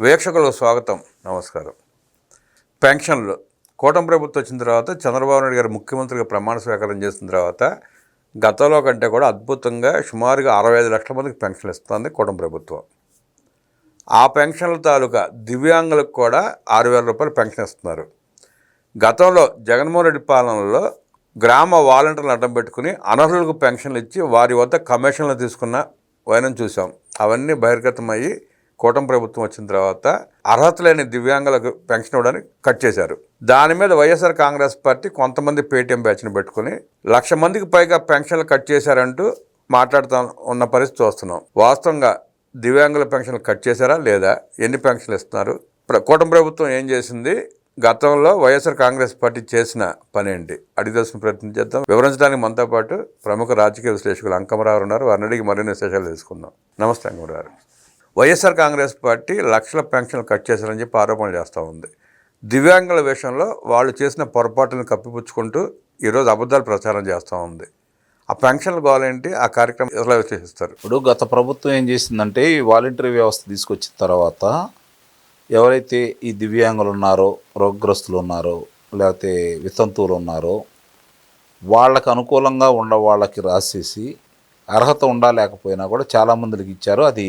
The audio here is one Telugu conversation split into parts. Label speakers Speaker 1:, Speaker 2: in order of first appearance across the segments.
Speaker 1: వీక్షకులకు స్వాగతం. నమస్కారం. పెన్షన్లు. కూటమి ప్రభుత్వం వచ్చిన తర్వాత చంద్రబాబు నాయుడు గారు ముఖ్యమంత్రిగా ప్రమాణ స్వీకారం చేసిన తర్వాత గతంలో కంటే కూడా అద్భుతంగా సుమారుగా అరవై ఐదు లక్షల మందికి పెన్షన్లు ఇస్తుంది కూటమి ప్రభుత్వం. ఆ పెన్షన్ల తాలూకా దివ్యాంగులకు కూడా ఆరు వేల రూపాయలు పెన్షన్ ఇస్తున్నారు. గతంలో జగన్మోహన్ రెడ్డి పాలనలో గ్రామ వాలంటీర్లు అడ్డం పెట్టుకుని అనర్హులకు పెన్షన్లు ఇచ్చి వారి వద్ద కమిషన్లు తీసుకున్న వైనం చూసాం అవన్నీ బహిర్గతమయ్యి కూటమి ప్రభుత్వం వచ్చిన తర్వాత అర్హత లేని దివ్యాంగులకు పెన్షన్ ఇవ్వడానికి కట్ చేశారు. దాని మీద వైఎస్ఆర్ కాంగ్రెస్ పార్టీ కొంతమంది పేటీఎం బ్యాచ్ని పెట్టుకుని లక్ష మందికి పైగా పెన్షన్లు కట్ చేశారంటూ మాట్లాడుతా ఉన్న పరిస్థితి చూస్తున్నాం. వాస్తవంగా దివ్యాంగుల పెన్షన్లు కట్ చేశారా లేదా? ఎన్ని పెన్షన్లు ఇస్తున్నారు? కూటమి ప్రభుత్వం ఏం చేసింది? గతంలో వైఎస్ఆర్ కాంగ్రెస్ పార్టీ చేసిన పని ఏంటి? అడిగి ప్రయత్నం చేద్దాం. వివరించడానికి మనతో పాటు ప్రముఖ రాజకీయ విశ్లేషకులు అంకమరావు ఉన్నారు. వారిని అడిగి మరిన్ని విశేషాలు తెలుసుకుందాం. నమస్తే అంకమరావు గారు. వైఎస్ఆర్ కాంగ్రెస్ పార్టీ లక్షల పెన్షన్లు కట్ చేశారని చెప్పి ఆరోపణలు చేస్తూ ఉంది. దివ్యాంగుల విషయంలో వాళ్ళు చేసిన పొరపాటులను కప్పిపుచ్చుకుంటూ ఈరోజు అబద్ధాలు ప్రచారం చేస్తూ ఉంది. ఆ పెన్షన్లు కావాలంటే ఆ కార్యక్రమం ఎలా విశ్లేషిస్తారు?
Speaker 2: ఇప్పుడు గత ప్రభుత్వం ఏం చేసిందంటే ఈ వాలంటరీ వ్యవస్థ తీసుకొచ్చిన తర్వాత ఎవరైతే ఈ దివ్యాంగులు ఉన్నారో రోగ్రస్తులు ఉన్నారో లేకపోతే వితంతువులు ఉన్నారో వాళ్ళకు అనుకూలంగా ఉన్న వాళ్ళకి రాసేసి అర్హత ఉండా లేకపోయినా కూడా చాలామందికి ఇచ్చారు. అది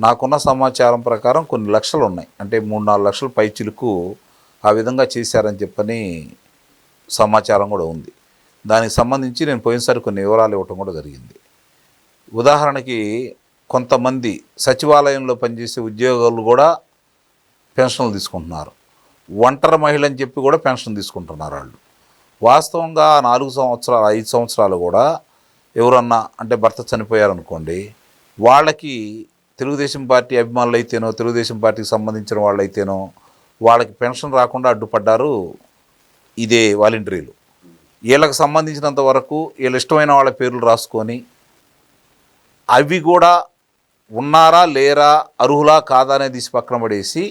Speaker 2: నాకున్న సమాచారం ప్రకారం కొన్ని లక్షలు ఉన్నాయి. అంటే మూడు నాలుగు లక్షల పైచిలుకు ఆ విధంగా చేశారని చెప్పని సమాచారం కూడా ఉంది. దానికి సంబంధించి నేను పోయినసారి కొన్ని వివరాలు ఇవ్వటం కూడా జరిగింది. ఉదాహరణకి కొంతమంది సచివాలయంలో పనిచేసే ఉద్యోగులు కూడా పెన్షన్లు తీసుకుంటున్నారు. ఒంటరి మహిళ అని చెప్పి కూడా పెన్షన్ తీసుకుంటున్నారు వాళ్ళు. వాస్తవంగా నాలుగు సంవత్సరాలు ఐదు సంవత్సరాలు కూడా ఎవరన్నా అంటే భర్త చనిపోయారనుకోండి వాళ్ళకి తెలుగుదేశం పార్టీ అభిమానులు అయితేనో తెలుగుదేశం పార్టీకి సంబంధించిన వాళ్ళు అయితేనో వాళ్ళకి పెన్షన్ రాకుండా అడ్డుపడ్డారు ఇదే వాలంటీర్లు. వీళ్ళకి సంబంధించినంత వరకు వీళ్ళ ఇష్టమైన వాళ్ళ పేర్లు రాసుకొని అవి కూడా ఉన్నారా లేరా అర్హులా కాదా అనేది తీసి పక్కన పడేసి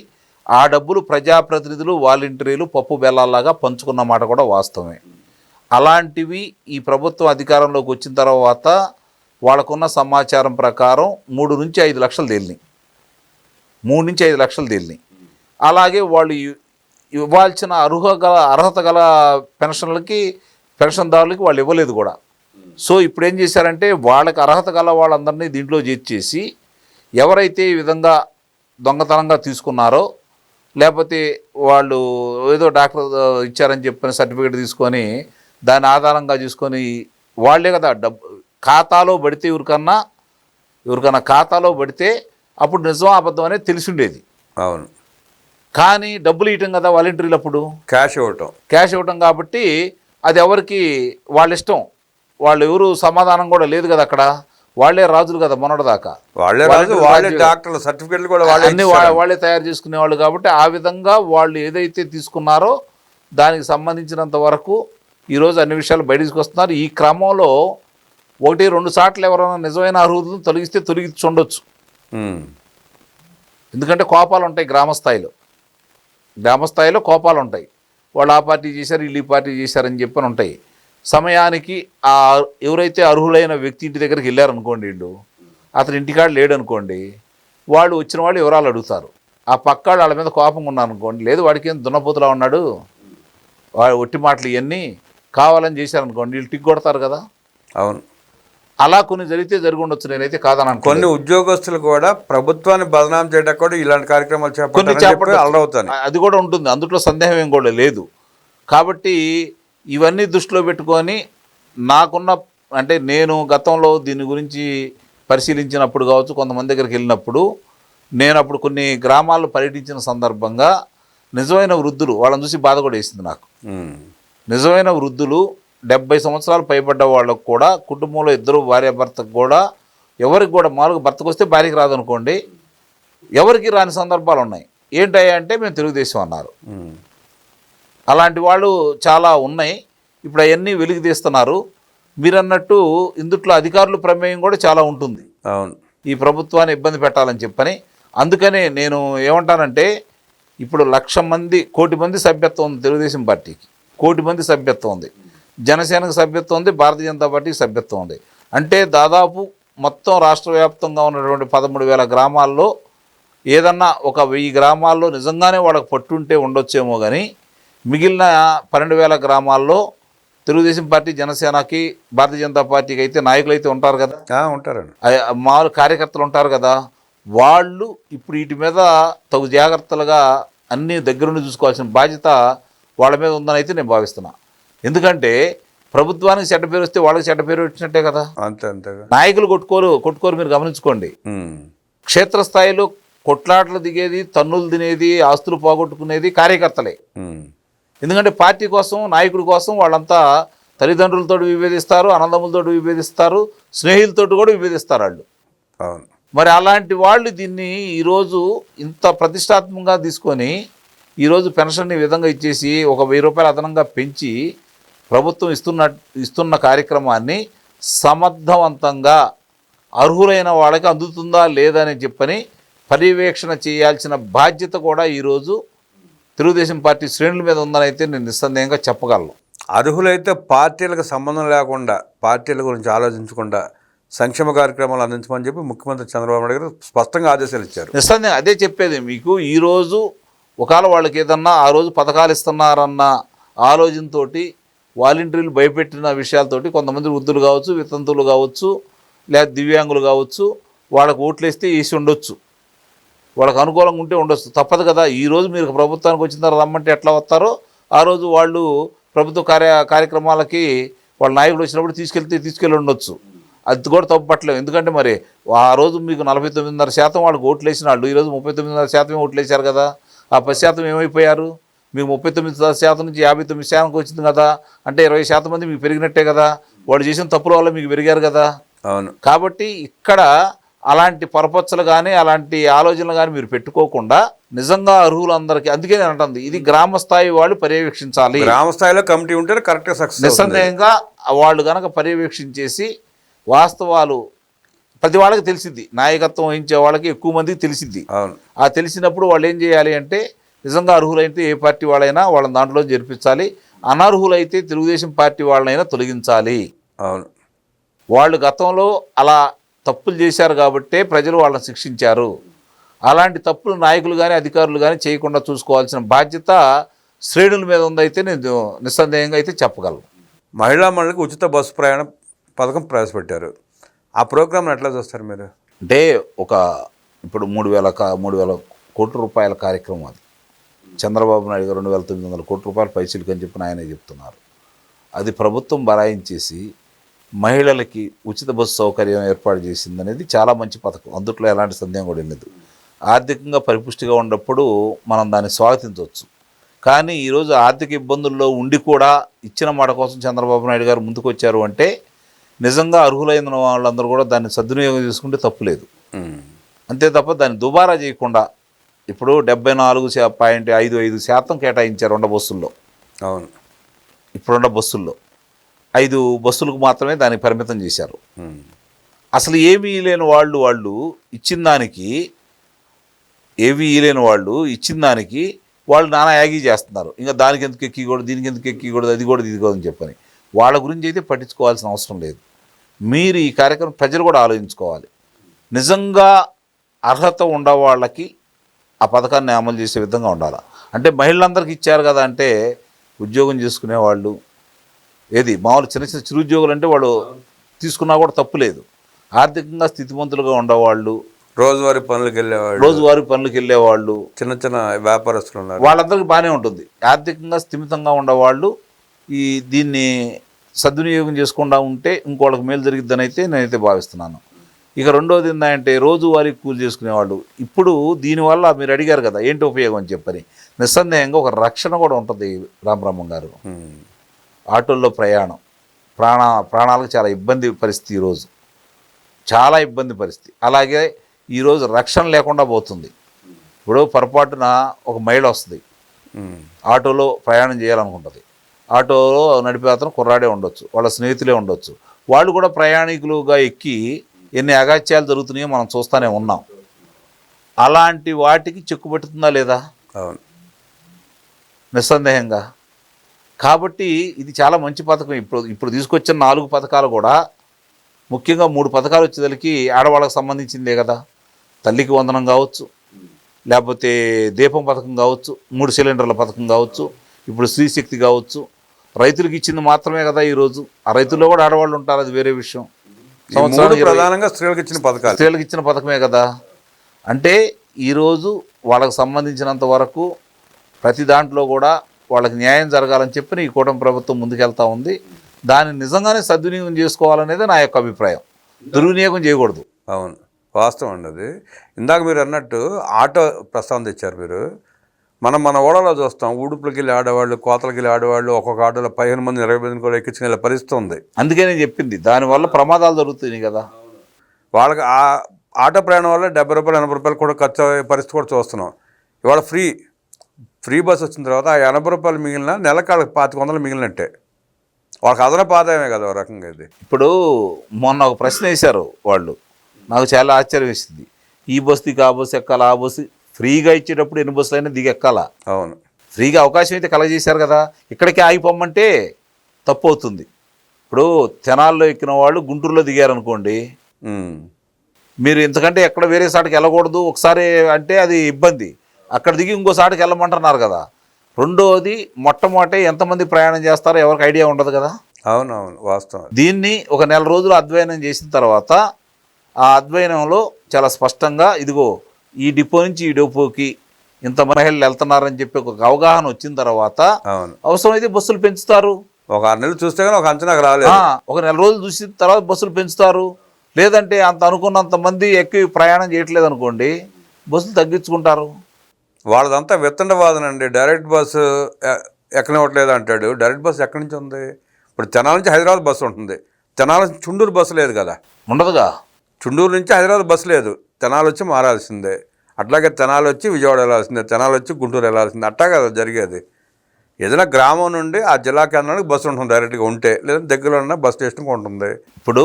Speaker 2: ఆ డబ్బులు ప్రజాప్రతినిధులు వాలంటీర్లు పప్పు బెల్లాల్లాగా పంచుకున్న మాట కూడా వాస్తవమే. అలాంటివి ఈ ప్రభుత్వం అధికారంలోకి వచ్చిన తర్వాత వాళ్ళకున్న సమాచారం ప్రకారం మూడు నుంచి ఐదు లక్షలు తేలినాయి. మూడు నుంచి ఐదు లక్షలు తేలినాయి. అలాగే వాళ్ళు ఇవ్వాల్సిన అర్హ గల అర్హత గల పెన్షన్లకి పెన్షన్దారులకి వాళ్ళు ఇవ్వలేదు కూడా. సో ఇప్పుడు ఏం చేశారంటే వాళ్ళకి అర్హత గల వాళ్ళందరినీ దీంట్లో చేర్చేసి ఎవరైతే ఈ విధంగా దొంగతనంగా తీసుకున్నారో లేకపోతే వాళ్ళు ఏదో డాక్టర్ ఇచ్చారని చెప్పిన సర్టిఫికేట్ తీసుకొని దాని ఆధారంగా తీసుకొని వాళ్ళే కదా డబ్బు ఖాతాలో పడితే ఎవరికన్నా ఎవరికన్నా ఖాతాలో పడితే అప్పుడు నిజం అబద్ధం అనేది తెలిసి ఉండేది
Speaker 1: అవును.
Speaker 2: కానీ డబ్బులు ఇవ్వటం కదా వాలంటీర్లు అప్పుడు?
Speaker 1: క్యాష్ ఇవ్వటం.
Speaker 2: క్యాష్ ఇవ్వటం కాబట్టి అది ఎవరికి వాళ్ళ ఇష్టం. వాళ్ళు ఎవరు సమాధానం కూడా లేదు కదా అక్కడ. వాళ్ళే రాజులు కదా మొన్నటిదాకా
Speaker 1: వాళ్ళే రాజు వాళ్ళే డాక్టర్లు సర్టిఫికెట్లు కూడా వాళ్ళే
Speaker 2: అన్ని వాళ్ళే తయారు చేసుకునేవాళ్ళు కాబట్టి ఆ విధంగా వాళ్ళు ఏదైతే తీసుకున్నారో దానికి సంబంధించినంత వరకు ఈరోజు అన్ని విషయాలు బయటకు వస్తున్నారు. ఈ క్రమంలో ఒకటి రెండు సార్లు ఎవరైనా నిజమైన అర్హులను తొలగిస్తే తొలగించి ఉండొచ్చు
Speaker 1: ఉమ్.
Speaker 2: ఎందుకంటే కోపాలు ఉంటాయి గ్రామ స్థాయిలో. గ్రామ స్థాయిలో కోపాలు ఉంటాయి వాళ్ళు ఆ పార్టీ చేశారు వీళ్ళు ఈ పార్టీ చేశారని చెప్పని ఉంటాయి. సమయానికి ఆ ఎవరైతే అర్హులైన వ్యక్తి ఇంటి దగ్గరికి వెళ్ళారనుకోండి వీళ్ళు అతని ఇంటికాడ లేడనుకోండి వాళ్ళు వచ్చిన వాళ్ళు వివరాలు అడుగుతారు. ఆ పక్కాడు వాళ్ళ మీద కోపంగా ఉన్నారు అనుకోండి లేదు వాడికి ఏం దున్నపోతులా ఉన్నాడు? వాడు ఒట్టి మాటలు ఇవన్నీ కావాలని చేశారనుకోండి వీళ్ళు టిక్ కొడతారు కదా.
Speaker 1: అవును.
Speaker 2: అలా కొన్ని జరిగితే జరిగి ఉండొచ్చు నేనైతే కాదని
Speaker 1: కొన్ని ఉద్యోగస్తులు కూడా ప్రభుత్వాన్ని బదనాం చేయడానికి కూడా ఇలాంటి కార్యక్రమాలు
Speaker 2: కొన్ని
Speaker 1: చేపట్టారని చెప్పి
Speaker 2: చేపట్ట-
Speaker 1: అల్లరవుతాను
Speaker 2: అది కూడా ఉంటుంది. అందులో సందేహం ఏం కూడా లేదు. కాబట్టి ఇవన్నీ దృష్టిలో పెట్టుకొని నాకున్న అంటే నేను గతంలో దీని గురించి పరిశీలించినప్పుడు కావచ్చు కొంతమంది దగ్గరికి వెళ్ళినప్పుడు నేను అప్పుడు కొన్ని గ్రామాల్లో పర్యటించిన సందర్భంగా నిజమైన వృద్ధులు వాళ్ళని చూసి బాధ కూడా వేసింది నాకు. నిజమైన వృద్ధులు డెబ్బై సంవత్సరాలు పైబడ్డ వాళ్ళకు కూడా కుటుంబంలో ఇద్దరు భార్య భర్తకు కూడా ఎవరికి కూడా మామూలుగా భర్తకు వస్తే భార్యకి రాదనుకోండి ఎవరికి రాని సందర్భాలు ఉన్నాయి. ఏంటయ్యా అంటే మేము తెలుగుదేశం అన్నారు. అలాంటి వాళ్ళు చాలా ఉన్నాయి. ఇప్పుడు అవన్నీ వెలికి తీస్తున్నారు. మీరన్నట్టు ఇందుట్లో అధికారుల ప్రమేయం కూడా చాలా ఉంటుంది.
Speaker 1: అవును.
Speaker 2: ఈ ప్రభుత్వాన్ని ఇబ్బంది పెట్టాలని చెప్పని. అందుకనే నేను ఏమంటానంటే ఇప్పుడు లక్ష మంది కోటి మంది సభ్యత్వం ఉంది తెలుగుదేశం పార్టీకి. కోటి మంది సభ్యత్వం ఉంది. జనసేనకు సభ్యత్వం ఉంది భారతీయ జనతా పార్టీకి సభ్యత్వం ఉంది. అంటే దాదాపు మొత్తం రాష్ట్ర వ్యాప్తంగా ఉన్నటువంటి పదమూడు వేల గ్రామాల్లో ఏదన్నా ఒక వెయ్యి గ్రామాల్లో నిజంగానే వాళ్ళకి పట్టుంటే ఉండొచ్చేమో కానీ మిగిలిన పన్నెండు వేల గ్రామాల్లో తెలుగుదేశం పార్టీ జనసేనకి భారతీయ జనతా పార్టీకి అయితే నాయకులు అయితే ఉంటారు కదా.
Speaker 1: ఉంటారండి.
Speaker 2: మామూలు కార్యకర్తలు ఉంటారు కదా. వాళ్ళు ఇప్పుడు వీటి మీద తగు జాగ్రత్తలుగా అన్ని దగ్గరుండి చూసుకోవాల్సిన బాధ్యత వాళ్ళ మీద ఉందని అయితే నేను భావిస్తున్నా. ఎందుకంటే ప్రభుత్వానికి చెడ్డ పేరు వస్తే వాళ్ళకి చెడ్డ పేరు వచ్చినట్టే కదా.
Speaker 1: అంతే అంతేగా
Speaker 2: నాయకులు కొట్టుకోరు కొట్టుకోరు మీరు గమనించుకోండి. క్షేత్రస్థాయిలో కొట్లాటలు దిగేది తన్నులు తినేది ఆస్తులు పోగొట్టుకునేది కార్యకర్తలే. ఎందుకంటే పార్టీ కోసం నాయకుడి కోసం వాళ్ళంతా తల్లిదండ్రులతో విభేదిస్తారు అన్నదమ్ములతో విభేదిస్తారు స్నేహితులతో కూడా విభేదిస్తారు వాళ్ళు.
Speaker 1: అవును.
Speaker 2: మరి అలాంటి వాళ్ళు దీన్ని ఈరోజు ఇంత ప్రతిష్టాత్మకంగా తీసుకొని ఈరోజు పెన్షన్ ఈ విధంగా ఇచ్చేసి ఒక వెయ్యి రూపాయలు అదనంగా పెంచి ప్రభుత్వం ఇస్తున్న ఇస్తున్న కార్యక్రమాన్ని సమర్థవంతంగా అర్హులైన వాళ్ళకి అందుతుందా లేదా అని చెప్పని పర్యవేక్షణ చేయాల్సిన బాధ్యత కూడా ఈరోజు తెలుగుదేశం పార్టీ శ్రేణుల మీద ఉందని అయితే నేను నిస్సందేహంగా చెప్పగలను.
Speaker 1: అర్హులైతే పార్టీలకు సంబంధం లేకుండా పార్టీల గురించి ఆలోచించకుండా సంక్షేమ కార్యక్రమాలు అందించమని చెప్పి ముఖ్యమంత్రి చంద్రబాబు నాయుడు గారు స్పష్టంగా ఆదేశాలు ఇచ్చారు.
Speaker 2: నిస్సందేహం అదే చెప్పేది మీకు. ఈరోజు ఒకవేళ వాళ్ళకి ఏదన్నా ఆ రోజు పథకాలు ఇస్తున్నారన్న ఆలోచనతోటి వాలంటీర్లు భయపెట్టిన విషయాలతోటి కొంతమంది వృద్ధులు కావచ్చు వితంతువులు కావచ్చు లేదా దివ్యాంగులు కావచ్చు వాళ్ళకు ఓట్లేస్తే వేసి ఉండొచ్చు. వాళ్ళకు అనుకూలంగా ఉంటే ఉండొచ్చు. తప్పదు కదా. ఈరోజు మీరు ప్రభుత్వానికి వచ్చిన తర్వాత రమ్మంటే ఎట్లా వస్తారో ఆ రోజు వాళ్ళు ప్రభుత్వ కార్య కార్యక్రమాలకి వాళ్ళ నాయకులు వచ్చినప్పుడు తీసుకెళ్తే తీసుకెళ్ళి ఉండొచ్చు. అది కూడా తప్పుపట్టలేము ఎందుకంటే మరి ఆ రోజు మీకు నలభై తొమ్మిదిన్నర శాతం వాళ్ళకి ఓట్లు వేసిన వాళ్ళు ఈరోజు ముప్పై తొమ్మిదిన్నర శాతమే ఓట్లు వేశారు కదా. ఆ పది శాతం ఏమైపోయారు? మీకు ముప్పై తొమ్మిది శాతం నుంచి యాభై తొమ్మిది శాతంకి వచ్చింది కదా అంటే ఇరవై శాతం మంది మీకు పెరిగినట్టే కదా వాళ్ళు చేసిన తప్పుల వల్ల మీకు పెరిగారు కదా.
Speaker 1: అవును.
Speaker 2: కాబట్టి ఇక్కడ అలాంటి పరపచ్చలు కానీ అలాంటి ఆలోచనలు కానీ మీరు పెట్టుకోకుండా నిజంగా అర్హులందరికీ అందుకే నేను అంటుంది ఇది గ్రామ స్థాయి వాళ్ళు పర్యవేక్షించాలి.
Speaker 1: గ్రామ స్థాయిలో కమిటీ ఉంటే కరెక్ట్గా సక్సెస్
Speaker 2: నిస్సందేహంగా వాళ్ళు గనక పర్యవేక్షించేసి వాస్తవాలు ప్రతి వాళ్ళకి తెలిసిద్ది నాయకత్వం వహించే వాళ్ళకి ఎక్కువ మందికి తెలిసిద్ది.
Speaker 1: అవును.
Speaker 2: ఆ తెలిసినప్పుడు వాళ్ళు ఏం చేయాలి అంటే నిజంగా అర్హులైతే ఏ పార్టీ వాళ్ళైనా వాళ్ళని దాంట్లో జరిపించాలి అనర్హులైతే తెలుగుదేశం పార్టీ వాళ్ళనైనా తొలగించాలి.
Speaker 1: అవును.
Speaker 2: వాళ్ళు గతంలో అలా తప్పులు చేశారు కాబట్టే ప్రజలు వాళ్ళని శిక్షించారు. అలాంటి తప్పులు నాయకులు కానీ అధికారులు కానీ చేయకుండా చూసుకోవాల్సిన బాధ్యత శ్రేణుల మీద ఉందైతే నేను నిస్సందేహంగా అయితే చెప్పగలను.
Speaker 1: మహిళా మండలికి ఉచిత బస్సు ప్రయాణ పథకం ప్రవేశపెట్టారు. ఆ ప్రోగ్రామ్ని ఎట్లా చూస్తారు మీరు?
Speaker 2: అంటే ఒక ఇప్పుడు మూడు వేల కా- మూడు వేల కోట్ల రూపాయల కార్యక్రమం అది. చంద్రబాబు నాయుడు గారు రెండు వేల తొమ్మిది వందల కోట్ల రూపాయలు పైసలు అని చెప్పి ఆయనే చెప్తున్నారు. అది ప్రభుత్వం బరాయించేసి మహిళలకి ఉచిత బస్సు సౌకర్యం ఏర్పాటు చేసింది అనేది చాలా మంచి పథకం. అందుట్లో ఎలాంటి సందేహం కూడా లేదు. ఆర్థికంగా పరిపుష్టిగా ఉన్నప్పుడు మనం దాన్ని స్వాగతించవచ్చు. కానీ ఈరోజు ఆర్థిక ఇబ్బందుల్లో ఉండి కూడా ఇచ్చిన మాట కోసం చంద్రబాబు నాయుడు గారు ముందుకు వచ్చారు అంటే నిజంగా అర్హులైన వాళ్ళందరూ కూడా దాన్ని సద్వినియోగం చేసుకుంటే తప్పులేదు. అంతే తప్ప దాన్ని దుబారా చేయకుండా ఇప్పుడు డెబ్బై నాలుగు పాయింట్ ఐదు ఐదు శాతం కేటాయించారు రెండు బస్సుల్లో.
Speaker 1: అవును.
Speaker 2: ఇప్పుడున్న బస్సుల్లో. ఐదు బస్సులకు మాత్రమే దానికి పరిమితం చేశారు. అసలు ఏమీ లేని వాళ్ళు వాళ్ళు ఇచ్చిన దానికి ఏమీ లేని వాళ్ళు ఇచ్చిన దానికి వాళ్ళు నానా యాగి చేస్తున్నారు. ఇంకా దానికి ఎందుకు ఎక్కకూడదు దీనికి ఎందుకు ఎక్కకూడదు అది కూడా ఇది కూడా అని చెప్పని. వాళ్ళ గురించి అయితే పట్టించుకోవాల్సిన అవసరం లేదు. మీరు ఈ కార్యక్రమం ప్రజలు కూడా ఆలోచించుకోవాలి. నిజంగా అర్హత వాళ్ళకి ఆ పథకాన్ని అమలు చేసే విధంగా ఉండాలి? అంటే మహిళలందరికీ ఇచ్చారు కదా అంటే ఉద్యోగం చేసుకునే వాళ్ళు ఏది మామూలు చిన్న చిన్న చిరుద్యోగులు అంటే వాళ్ళు తీసుకున్నా కూడా తప్పు లేదు. ఆర్థికంగా స్థితిమంతులుగా ఉండేవాళ్ళు
Speaker 1: రోజువారీ పనులకు వెళ్ళేవాళ్ళు
Speaker 2: రోజువారీ పనులకు వెళ్ళేవాళ్ళు
Speaker 1: చిన్న చిన్న వ్యాపారస్తులు ఉన్నారు.
Speaker 2: వాళ్ళందరికీ బాగానే ఉంటుంది. ఆర్థికంగా స్థిమితంగా ఉండేవాళ్ళు ఈ దీన్ని సద్వినియోగం చేసుకుండా ఉంటే ఇంకోళ్ళకి మేలు జరిగిద్దని అయితే నేనైతే భావిస్తున్నాను. ఇక రెండోది ఏంటంటే రోజువారీ కూలి చేసుకునేవాళ్ళు. ఇప్పుడు దీనివల్ల మీరు అడిగారు కదా ఏంటి ఉపయోగం అని చెప్పని. నిస్సందేహంగా ఒక రక్షణ కూడా ఉంటుంది రామబ్రహ్మం గారు. ఆటోల్లో ప్రయాణం. ప్రాణ ప్రాణాలకు చాలా ఇబ్బంది పరిస్థితి ఈరోజు చాలా ఇబ్బంది పరిస్థితి. అలాగే ఈరోజు రక్షణ లేకుండా పోతుంది. ఇప్పుడు పొరపాటున ఒక మహిళ వస్తుంది. ఆటోలో ప్రయాణం చేయాలనుకుంటుంది. ఆటోలో నడిపే అతను కుర్రాడే ఉండొచ్చు వాళ్ళ స్నేహితులే ఉండొచ్చు. వాళ్ళు కూడా ప్రయాణికులుగా ఎక్కి ఎన్ని అగాత్యాలు జరుగుతున్నాయో మనం చూస్తూనే ఉన్నాం. అలాంటి వాటికి చెక్కుపెట్టుతుందా లేదా?
Speaker 1: అవును.
Speaker 2: నిస్సందేహంగా. కాబట్టి ఇది చాలా మంచి పథకం. ఇప్పుడు ఇప్పుడు తీసుకొచ్చిన నాలుగు పథకాలు కూడా ముఖ్యంగా మూడు పథకాలు వచ్చేసరికి ఆడవాళ్ళకి సంబంధించిందే కదా. తల్లికి వందనం కావచ్చు లేకపోతే దీపం పథకం కావచ్చు మూడు సిలిండర్ల పథకం కావచ్చు ఇప్పుడు స్త్రీశక్తి కావచ్చు. రైతులకు ఇచ్చింది మాత్రమే కదా ఈరోజు ఆ రైతుల్లో కూడా ఆడవాళ్ళు ఉంటారు అది వేరే విషయం. ఇరవై-
Speaker 1: ప్రధానంగా స్త్రీలకు ఇచ్చిన పథకాలు.
Speaker 2: స్త్రీలకు ఇచ్చిన పథకమే కదా? అంటే ఈరోజు వాళ్ళకి సంబంధించినంత వరకు ప్రతి దాంట్లో కూడా వాళ్ళకి న్యాయం జరగాలని చెప్పి ఈ కూటమి ప్రభుత్వం ముందుకెళ్తా ఉంది. దాన్ని నిజంగానే సద్వినియోగం చేసుకోవాలనేది నా యొక్క అభిప్రాయం. దుర్వినియోగం చేయకూడదు.
Speaker 1: అవును. వాస్తవం అండి అది. ఇందాక మీరు అన్నట్టు ఆటో ప్రస్తావన తెచ్చారు మీరు. మనం మన ఓడలో చూస్తాం ఊడుపులకి వెళ్ళి ఆడేవాళ్ళు కోతలకి వెళ్ళి ఆడేవాళ్ళు ఒక్కొక్క ఆటోలో పదిహేను మంది ఇరవై మంది కూడా ఎక్కించుకునే పరిస్థితి ఉంది.
Speaker 2: అందుకే నేను చెప్పింది దానివల్ల ప్రమాదాలు జరుగుతున్నాయి కదా.
Speaker 1: వాళ్ళకి ఆ ఆటో ప్రయాణం వల్ల డెబ్బై రూపాయలు ఎనభై రూపాయలు కూడా ఖర్చు అయ్యే పరిస్థితి కూడా చూస్తున్నాం. ఇవాళ ఫ్రీ ఫ్రీ బస్ వచ్చిన తర్వాత ఆ ఎనభై రూపాయలు మిగిలిన నెలకు వాళ్ళకి పాతిక వందలు మిగిలినట్టే. వాళ్ళకి అదనపు ఆదాయమే కదా ఒక రకంగా ఇది.
Speaker 2: ఇప్పుడు మొన్న ఒక ప్రశ్న వేశారు వాళ్ళు. నాకు చాలా ఆశ్చర్యం వేసింది. ఈ బస్సు దిగి ఆ బస్సు ఎక్కాలా ఆ బస్సు ఫ్రీగా ఇచ్చేటప్పుడు ఎన్ని బస్సులు అయినా దిగి ఎక్కాలా
Speaker 1: అవును.
Speaker 2: ఫ్రీగా అవకాశం అయితే కలగజేశారు కదా. ఇక్కడికే ఆగిపోమ్మంటే తప్పు అవుతుంది. ఇప్పుడు తెనాల్లో ఎక్కిన వాళ్ళు గుంటూరులో దిగారనుకోండి. మీరు ఇంతకంటే ఎక్కడ వేరే సాటికి వెళ్ళకూడదు. ఒకసారి అంటే అది ఇబ్బంది. అక్కడ దిగి ఇంకో సాటికి వెళ్ళమంటున్నారు కదా. రెండోది మొట్టమొదటి ఎంతమంది ప్రయాణం చేస్తారో ఎవరికి ఐడియా ఉండదు కదా.
Speaker 1: అవును అవును వాస్తవం.
Speaker 2: దీన్ని ఒక నెల రోజులు అధ్యయనం చేసిన తర్వాత ఆ అధ్యయనంలో చాలా స్పష్టంగా ఇదిగో ఈ డిపో నుంచి ఈ డిపోకి ఇంత మహిళలు వెళ్తున్నారని చెప్పి ఒక అవగాహన వచ్చిన తర్వాత అవసరమైతే బస్సులు పెంచుతారు.
Speaker 1: ఒక ఆరు నెలలు చూస్తే కానీ ఒక అంచనాకు రాలేదు.
Speaker 2: ఒక నెల రోజులు చూసిన తర్వాత బస్సులు పెంచుతారు. లేదంటే అంత అనుకున్నంత మంది ఎక్కి ప్రయాణం చేయట్లేదు అనుకోండి బస్సులు తగ్గించుకుంటారు.
Speaker 1: వాళ్ళదంతా విత్తండవాదన అండి. డైరెక్ట్ బస్సు ఎక్కనివ్వట్లేదు అంటాడు. డైరెక్ట్ బస్సు ఎక్కడి నుంచి ఉంది? ఇప్పుడు తెనాల నుంచి హైదరాబాద్ బస్సు ఉంటుంది. తెనాల నుంచి చుండూరు బస్సు లేదు కదా?
Speaker 2: ఉండదుగా?
Speaker 1: చుండూరు నుంచి హైదరాబాద్ బస్సు లేదు. తెనాలి వచ్చి మారాల్సిందే. అట్లాగే తెనాలి వచ్చి విజయవాడ వెళ్ళాల్సిందే. తెనాలి వచ్చి గుంటూరు వెళ్ళాల్సిందే. అట్టా కదా జరిగేది. ఏదైనా గ్రామం నుండి ఆ జిల్లా కేంద్రానికి బస్సు ఉంటుంది డైరెక్ట్గా ఉంటే లేదా దగ్గరలో ఉన్న బస్ స్టేషన్కి ఉంటుంది.
Speaker 2: ఇప్పుడు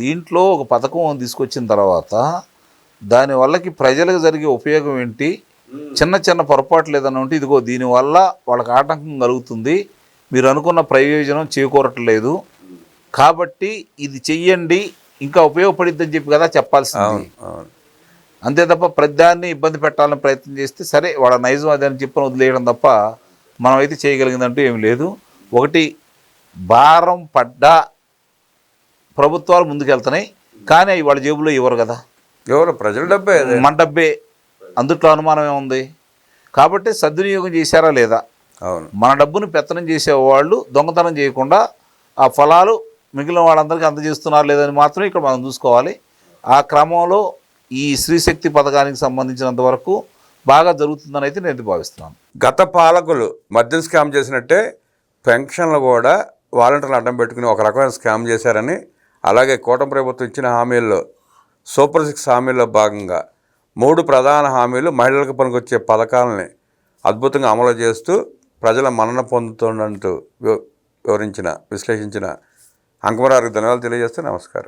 Speaker 2: దీంట్లో ఒక పథకం తీసుకొచ్చిన తర్వాత దాని వల్లకి ప్రజలకు జరిగే ఉపయోగం ఏంటి? చిన్న చిన్న పొరపాట్లు ఏదైనా ఉంటే ఇదిగో దీనివల్ల వాళ్ళకి ఆటంకం కలుగుతుంది. మీరు అనుకున్న ప్రయోజనం చేకూరట్లేదు. కాబట్టి ఇది చెయ్యండి. ఇంకా ఉపయోగపడిద్దని చెప్పి కదా చెప్పాల్సింది. అంతే తప్ప ప్రతిదాన్ని ఇబ్బంది పెట్టాలని ప్రయత్నం చేస్తే సరే వాళ్ళ నైజం అది అని చెప్పని వదిలేయడం తప్ప మనం అయితే చేయగలిగిందంటూ ఏమి లేదు. ఒకటి భారం పడ్డా ప్రభుత్వాలు ముందుకెళ్తున్నాయి. కానీ అవి వాళ్ళ జేబులో ఇవ్వరు కదా.
Speaker 1: ఎవరు? ప్రజల డబ్బే.
Speaker 2: మన డబ్బే. అందుట్లో అనుమానం ఏముంది? కాబట్టి సద్వినియోగం చేశారా లేదా?
Speaker 1: అవును.
Speaker 2: మన డబ్బును పెత్తనం చేసేవాళ్ళు దొంగతనం చేయకుండా ఆ ఫలాలు మిగిలిన వాళ్ళందరికీ అందజేస్తున్నారు లేదని మాత్రం ఇక్కడ మనం చూసుకోవాలి. ఆ క్రమంలో ఈ స్త్రీశక్తి పథకానికి సంబంధించినంత వరకు బాగా జరుగుతుందని అయితే నేను భావిస్తున్నాను.
Speaker 1: గత పాలకులు మద్యం స్కామ్ చేసినట్టే పెన్షన్లు కూడా వాలంటీర్లు అడ్డం పెట్టుకుని ఒక రకమైన స్కామ్ చేశారని అలాగే కూటమి ప్రభుత్వం ఇచ్చిన హామీల్లో సూపర్ సిక్స్ హామీల్లో భాగంగా మూడు ప్రధాన హామీలు మహిళలకు పనికొచ్చే పథకాలని అద్భుతంగా అమలు చేస్తూ ప్రజల మన్నన పొందుతున్నట్టు వివరించిన విశ్లేషించిన అంకమరారికి ధన్యవాదాలు తెలియజేస్తే నమస్కారం.